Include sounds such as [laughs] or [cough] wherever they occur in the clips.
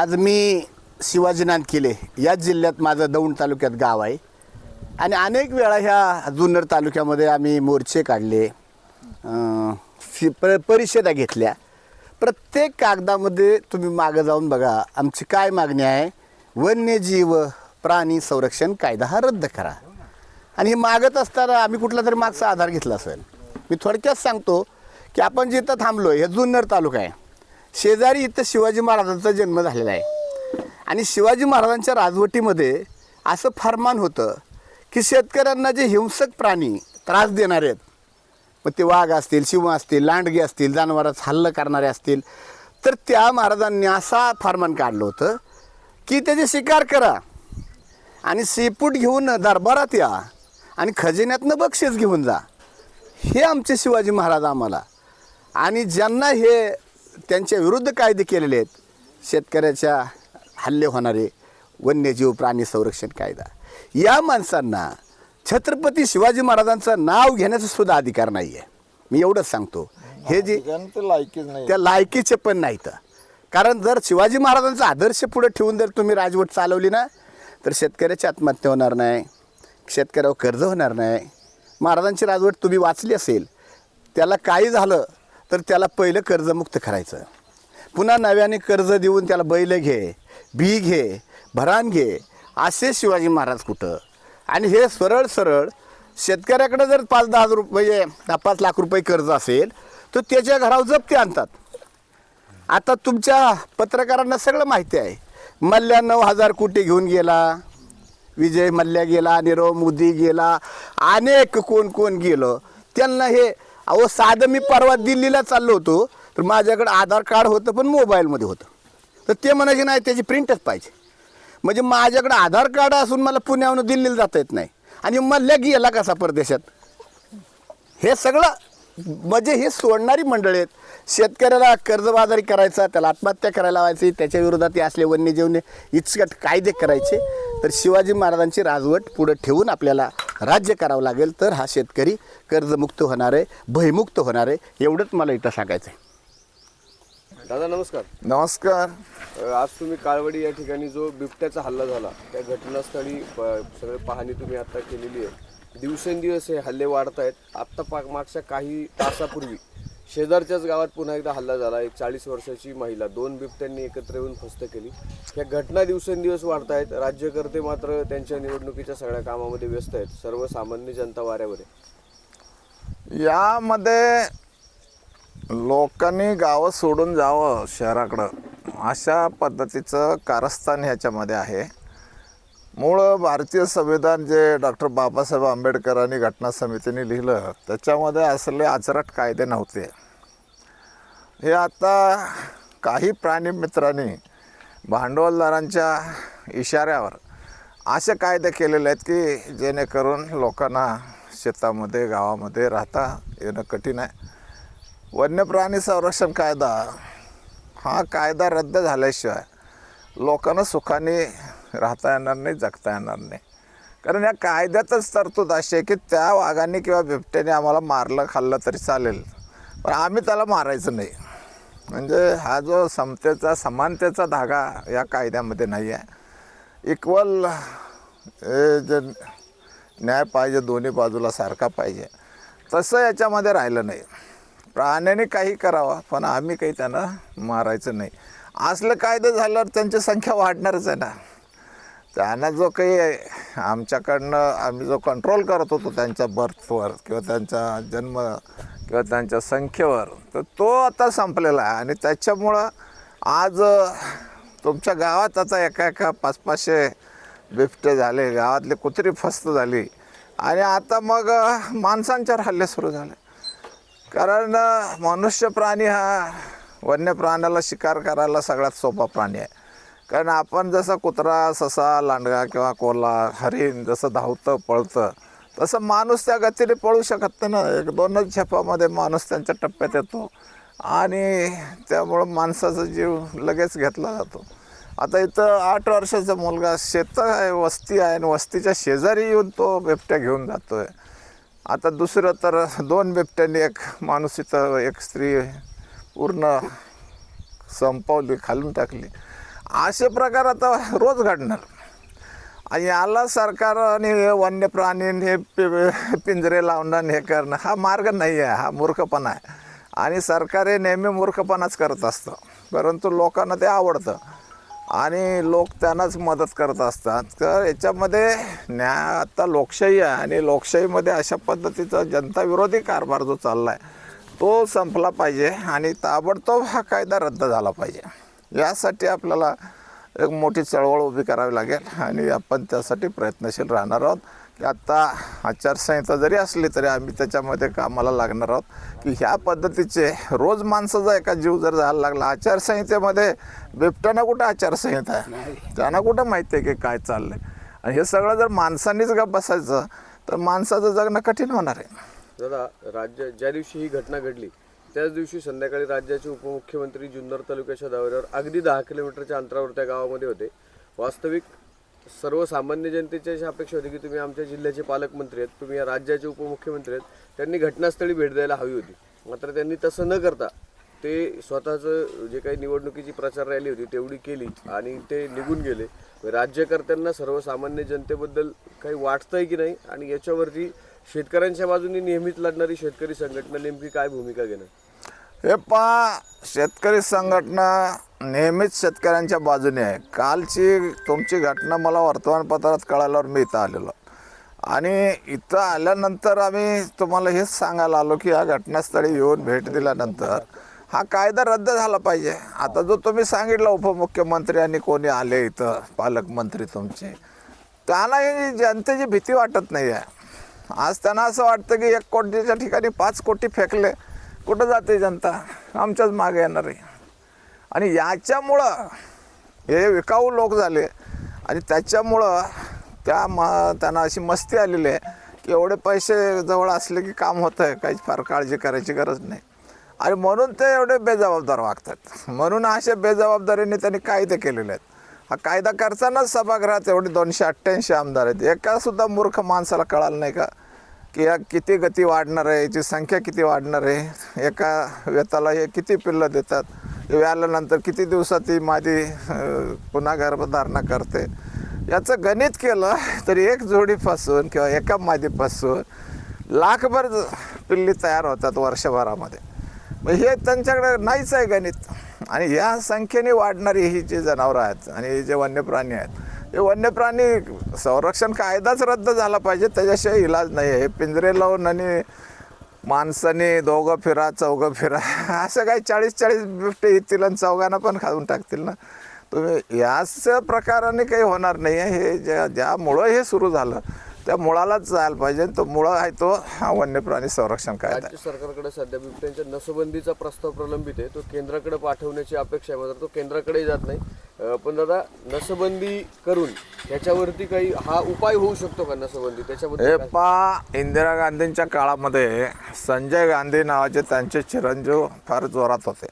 आज मी शिवाजी नांदकिले याच जिल्ह्यात माझं दौंड तालुक्यात गाव आहे. आणि अनेक वेळा ह्या जुन्नर तालुक्यामध्ये आम्ही मोर्चे काढले फि- प परिषदा घेतल्या. प्रत्येक कागदामध्ये तुम्ही मागं जाऊन बघा आमची काय मागणी आहे? वन्यजीव प्राणी संरक्षण कायदा हा रद्द करा. आणि हे मागत असताना आम्ही कुठला तरी मागचा आधार घेतला असेल. मी थोडक्यात सांगतो की आपण जिथं थांबलो हे जुन्नर तालुका आहे. शेजारी इथं शिवाजी महाराजांचा जन्म झालेला आहे. आणि शिवाजी महाराजांच्या राजवटीमध्ये असं फरमान होतं की शेतकऱ्यांना जे हिंसक प्राणी त्रास देणारे आहेत मग ते वाघ असतील शिव असतील लांडगे असतील जनावरात हल्लं करणारे असतील तर त्या महाराजांनी असा फरमान काढलं होतं की त्याचे शिकार करा आणि शेपूट घेऊन दरबारात या आणि खजिन्यातनं बक्षीस घेऊन जा. हे आमचे शिवाजी महाराज आम्हाला. आणि ज्यांना हे त्यांच्या विरुद्ध कायदे केलेले आहेत. शेतकऱ्याच्या हल्ले होणारे वन्यजीव प्राणी संरक्षण कायदा. या माणसांना छत्रपती शिवाजी महाराजांचं नाव घेण्याचा सुद्धा अधिकार नाही आहे मी एवढंच सांगतो. हे जे नाही त्या लायकीचे पण नाहीत. कारण जर शिवाजी महाराजांचा आदर्श पुढे ठेवून जर तुम्ही राजवट चालवली ना तर शेतकऱ्याची आत्महत्या होणार नाही शेतकऱ्यावर कर्ज होणार नाही. महाराजांची राजवट तुम्ही वाचली असेल त्याला काही झालं तर त्याला पहिलं कर्जमुक्त करायचं. पुन्हा नव्याने कर्ज देऊन त्याला बैल घे बी घे भरान घे असे शिवाजी महाराज कुठं? आणि हे सरळ सरळ शेतकऱ्याकडे जर पाच दहा हजार रुपये म्हणजे दहा पाच लाख रुपये कर्ज असेल तर त्याच्या घरावर जप्ती आणतात. आता तुमच्या पत्रकारांना सगळं माहिती आहे. मल्ल्या नऊ हजार कोटी घेऊन गेला विजय मल्ल्या गेला नीरव मोदी गेला अनेक कोण कोण गेलं. त्यांना हे अहो साधं मी परवा दिल्लीला चाललो होतो तर माझ्याकडे आधार कार्ड होतं पण मोबाईलमध्ये होतं. तर ते म्हणायचे नाही त्याची प्रिंटच पाहिजे. म्हणजे माझ्याकडे आधार कार्ड असून मला पुण्याहून दिल्लीला जाता येत नाही. आणि मल्ल्या गेला कसा परदेशात? हे सगळं म्हणजे हे सोडणारी मंडळी आहेत. शेतकऱ्याला कर्जबाजारी करायचा त्याला आत्महत्या करायला लावायची त्याच्या विरोधात हे असले वन्यजीवने इचकट कायदे करायचे. तर शिवाजी महाराजांची राजवट पुढे ठेवून आपल्याला राज्य करावं लागेल. तर हा शेतकरी कर्जमुक्त होणार आहे भयमुक्त होणार आहे एवढंच मला इथं सांगायचं आहे दादा नमस्कार. नमस्कार. अ, आज तुम्ही काळवडी या ठिकाणी जो बिबट्याचा हल्ला झाला त्या घटनास्थळी प- सगळे पाहणी तुम्ही आता केलेली आहे. दिवसेंदिवस हे हल्ले वाढत आहेत. आत्ता पा मागच्या काही तासापूर्वी शेजारच्याच गावात पुन्हा एकदा हल्ला झाला. एक चाळीस वर्षाची महिला दोन बिबट्यांनी एकत्र येऊन फस्त केली. ह्या घटना दिवसेंदिवस वाढत आहेत. राज्यकर्ते मात्र त्यांच्या निवडणुकीच्या सगळ्या कामामध्ये व्यस्त आहेत. सर्वसामान्य जनता वाऱ्यावर आहे. यामध्ये लोकांनी गावं सोडून जावं शहराकडं. अशा पद्धतीचं कारस्थान ह्याच्यामध्ये आहे. मूळ भारतीय संविधान जे डॉक्टर बाबासाहेब आंबेडकरांनी घटना समितीने लिहिलं त्याच्यामध्ये असले आचरट कायदे नव्हते. हे आता काही प्राणी मित्रांनी भांडवलदारांच्या इशाऱ्यावर असे कायदे केलेले आहेत की जेणेकरून लोकांना शेतामध्ये गावामध्ये राहता येणं कठीण आहे. वन्यप्राणी संरक्षण कायदा हा कायदा रद्द झाल्याशिवाय लोकांना सुखाने राहता येणार नाही जगता येणार नाही. कारण या कायद्यातच तरतूद अशी आहे की त्या वाघाने किंवा बिबट्याने आम्हाला मारलं खाल्लं तरी चालेल. पण आम्ही त्याला मारायचं नाही. म्हणजे हा जो समतेचा समानतेचा धागा या कायद्यामध्ये नाही आहे इक्वल हे जे न्याय पाहिजे दोन्ही बाजूला सारखा पाहिजे. तसं याच्यामध्ये राहिलं नाही. प्राण्याने काही करावं पण आम्ही काही त्यांना मारायचं नाही. असलं कायदे झाल्यावर त्यांची संख्या वाढणारच आहे ना. त्यांना जो काही आमच्याकडनं आम्ही जो कंट्रोल करत होतो त्यांच्या बर्थवर किंवा त्यांचा जन्म किंवा त्यांच्या संख्येवर तर तो आता संपलेला आहे. आणि त्याच्यामुळं आज तुमच्या गावात आता एका एका पाच पाचशे बिबटे झाले गावातले कुत्री फस्त झाली. आणि आता मग माणसांच्यावर हल्ले सुरू झाले. कारण मनुष्य प्राणी हा वन्य प्राण्याला शिकार करायला सगळ्यात सोपा प्राणी आहे. कारण आपण जसं कुत्रा ससा लांडगा किंवा कोल्हा हरिण जसं धावतं पळतं तसं माणूस त्या गतीने पळू शकत नाही ना. एक दोनच झेपामध्ये माणूस त्यांच्या टप्प्यात येतो आणि त्यामुळं माणसाचा जीव लगेच घेतला जातो. आता इथं आठ वर्षाचा मुलगा शेत आहे वस्ती आहे आणि वस्तीच्या शेजारी येऊन तो बिबट्या घेऊन जातो आहे आता दुसरं तर दोन बिबट्यांनी एक माणूस इथं एक स्त्री पूर्ण संपवली खालून टाकली. असे प्रकार आता रोज घडणार. आणि याला सरकार आणि वन्य प्राणी हे पि- पिंजरे लावणं हे करणं हा मार्ग नाही आहे हा मूर्खपणा आहे. आणि सरकार हे नेहमी मूर्खपणाच करत असतं. परंतु लोकांना ते आवडतं. आणि लोक त्यांनाच मदत करत असतात. तर याच्यामध्ये न्या आता लोकशाही आहे आणि लोकशाहीमध्ये अशा पद्धतीचा जनताविरोधी कारभार जो चालला आहे तो संपला पाहिजे आणि ताबडतोब हा कायदा रद्द झाला पाहिजे. यासाठी आपल्याला एक मोठी चळवळ उभी करावी लागेल आणि आपण त्यासाठी प्रयत्नशील राहणार आहोत. की आत्ता आचारसंहिता जरी असली तरी आम्ही त्याच्यामध्ये कामाला लागणार आहोत. की ह्या पद्धतीचे रोज माणसाचा एका जीव जर जायला लागला आचारसंहितेमध्ये बिबट्यानं कुठं आचारसंहिता आहे? त्यांना कुठं माहिती आहे की काय चाललंय? आणि हे सगळं जर माणसांनीच गप बसायचं तर माणसाचं जगणं कठीण होणार आहे. दादा राज्य ज्या दिवशी ही घटना घडली त्याच दिवशी संध्याकाळी राज्याचे उपमुख्यमंत्री जुन्नर तालुक्याच्या दौऱ्यावर अगदी दहा किलोमीटरच्या अंतरावर त्या गावामध्ये होते. वास्तविक सर्वसामान्य जनतेची अशी अपेक्षा होती की तुम्ही आमच्या जिल्ह्याचे पालकमंत्री आहेत तुम्ही या राज्याचे उपमुख्यमंत्री आहेत. त्यांनी घटनास्थळी भेट द्यायला हवी होती. मात्र त्यांनी तसं न करता ते स्वतःचं जे काही निवडणुकीची प्रचार रॅली होती तेवढी केली आणि ते निघून गेले. राज्यकर्त्यांना सर्वसामान्य जनतेबद्दल काही वाटतंय की नाही आणि याच्यावरती शेतकऱ्यांच्या बाजूने नेहमीच लढणारी शेतकरी संघटना नेमकी काय भूमिका घेणार? हे पहा शेतकरी संघटना नेहमीच शेतकऱ्यांच्या बाजूने आहे. कालची तुमची घटना मला वर्तमानपत्रात कळाल्यावर मी इथं आलेलो. आणि इथं आल्यानंतर आम्ही तुम्हाला हेच सांगायला आलो की या घटनास्थळी येऊन भेट दिल्यानंतर हा कायदा रद्द झाला पाहिजे. आता जो तुम्ही सांगितला उपमुख्यमंत्री आणि कोणी आले इथं पालकमंत्री तुमचे त्यांना जनतेची भीती वाटत नाही आहे आज त्यांना असं वाटतं की एक कोटीच्या ठिकाणी पाच कोटी फेकले कुठं जाते जनता? आमच्याच मागे येणार आहे. आणि याच्यामुळं हे विकाऊ लोक झाले. आणि त्याच्यामुळं त्या म त्यांना अशी मस्ती आलेली आहे की एवढे पैसे जवळ असले की काम होतं आहे काहीच फार काळजी करायची गरज नाही. आणि म्हणून ते एवढे बेजबाबदार वागतात. म्हणून अशा बेजबाबदारीने त्यांनी कायदे केलेले आहेत? हा कायदा करतानाच सभागृहात एवढे दोनशे अठ्ठ्याऐंशी आमदार आहेत. एका सुद्धा मूर्ख माणसाला कळालं नाही का? की या किती गती वाढणार आहे याची संख्या किती वाढणार आहे? एका वेताला हे किती पिल्लं देतात? हे आल्यानंतर किती दिवसात ती मादी पुन्हा गर्भधारणा करते? याचं गणित केलं तरी एक जोडीपासून किंवा एका मादीपासून लाखभर पिल्ली तयार होतात वर्षभरामध्ये. मग हे त्यांच्याकडे नाहीच आहे गणित. आणि या संख्येने वाढणारी ही जी जनावरं आहेत आणि हे जे वन्यप्राणी आहेत हे वन्यप्राणी संरक्षण कायदाच रद्द झाला पाहिजे त्याच्याशिवाय इलाज नाही आहे हे पिंजरे लावून आणि माणसाने दोघं फिरा चौघं फिरा [laughs] असं काही चाळीस चाळीस बिफ्टे येतील आणि चौघांना पण खाऊन टाकतील ना? तुम्ही याच प्रकाराने काही होणार नाही आहे हे ज्या ज्यामुळं हे सुरू झालं त्या मुळालाच जायला पाहिजे. तो मुळा आहे तो हा वन्यप्राणी संरक्षण कायदा आहे. राज्य सरकारकडे सध्या बिबट्यांच्या नसबंदीचा प्रस्ताव प्रलंबित आहे. तो केंद्राकडे पाठवण्याची अपेक्षा आहे. मात्र तो केंद्राकडेही जात नाही. अं, पण दादा नसबंदी करून त्याच्यावरती काही हा उपाय होऊ शकतो का नसबंदी? त्याच्याबद्दल काय? पा इंदिरा गांधींच्या काळामध्ये संजय गांधी नावाचे त्यांचे चिरंजीव फार जोरात होते.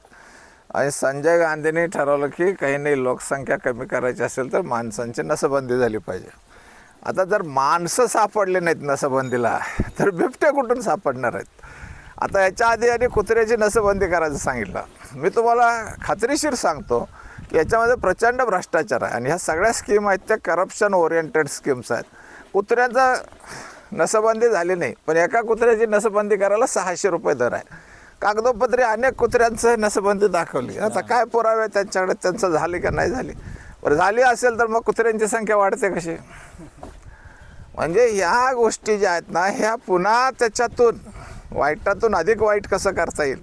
आणि संजय गांधींनी ठरवलं की काही नाही लोकसंख्या कमी करायची असेल तर माणसांची नसबंदी झाली पाहिजे. आता जर माणसं सापडले नाहीत नसबंदीला तर बिबट्या कुठून सापडणार आहेत? आता याच्या आधी आणि कुत्र्याची नसबंदी करायचं सांगितलं. मी तुम्हाला खात्रीशीर सांगतो की याच्यामध्ये प्रचंड भ्रष्टाचार आहे आणि ह्या सगळ्या स्कीम आहेत त्या करप्शन ओरिएंटेड स्कीम्स आहेत. कुत्र्यांचा नसबंदी झाली नाही पण एका कुत्र्याची नसबंदी करायला सहाशे रुपये दर आहे. कागदोपत्री अनेक कुत्र्यांचं नसबंदी दाखवली. आता काय पुरावे त्यांच्याकडे? त्यांचं झाली का नाही झाली? बरं झाली असेल तर मग कुत्र्यांची संख्या वाढते कशी? म्हणजे ह्या गोष्टी ज्या आहेत ना ह्या पुन्हा त्याच्यातून वाईटातून अधिक वाईट कसं करता येईल?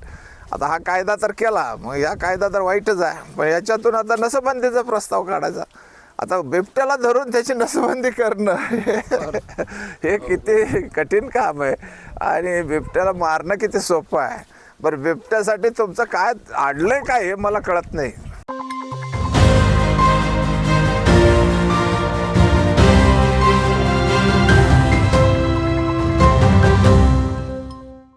आता हा कायदा तर केला मग या कायदा तर वाईटच आहे. पण याच्यातून आता नसबंदीचा प्रस्ताव काढायचा. आता बिबट्याला धरून त्याची नसबंदी करणं [laughs] हे- किती कठीण काम आहे. आणि बिबट्याला मारणं किती सोपं आहे. बरं बिबट्यासाठी तुमचं काय आडलंय काय हे मला कळत नाही.